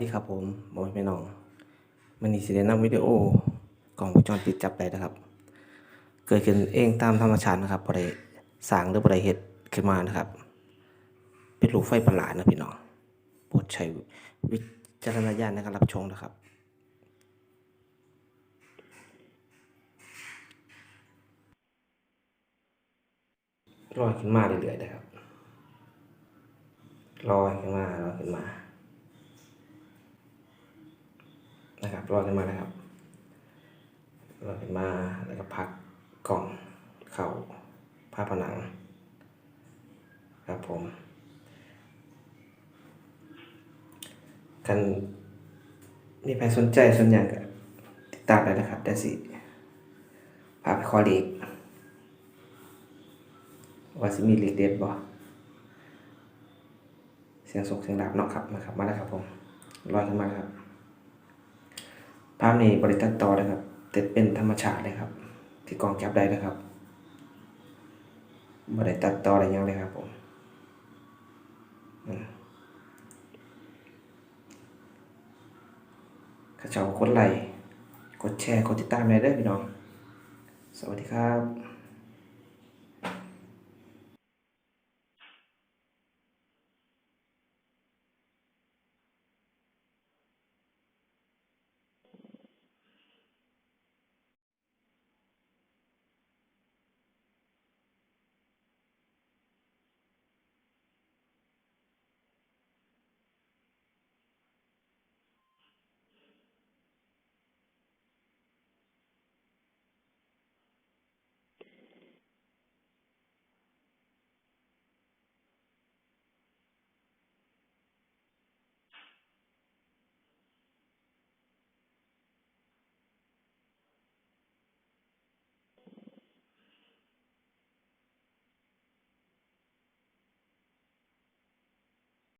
นี่ครับผมบอยพี่น้องมันนี่สิได้นำวิดีโอกล้องวงจรปิดจับได้นะครับ เกิดขึ้นเองตามธรรมชาตินะครับบ่ได้สร้างหรือบ่ได้เฮ็ดขึ้นมานะครับ เป็นลูกไฟประหลาดนะพี่น้องโปรดใช้วิจารณญาณในการรับชมนะครับลอยขึ้นมาเรื่อยๆนะครับลอยขึ้นมาลอยขึ้นมา นะครับลอยขึ้นมานะครับลอยขึ้นมาแล้วก็พักกล่องเข่าผ้าผนัง ครับผมกันมีใครสนใจสนอย่างก็ติดตามได้นะครับได้สิพาไปคอเด็กว่าสิมีเล็กเด็ดบ่เสียงสกเสียงดับเนาะครับมาครับ มาแล้วครับผมลอยขึ้นมาครับ ภาพนี้บริตัดต่อนะครับแต่เป็นธรรมชาติเลยครับ ที่กองจับได้นะครับบริตัดต่ออะไรยังเลยครับผมข้าเจ้ากดไลค์กดแชร์ กดติดตามเลยเด้อพี่น้อง สวัสดีครับ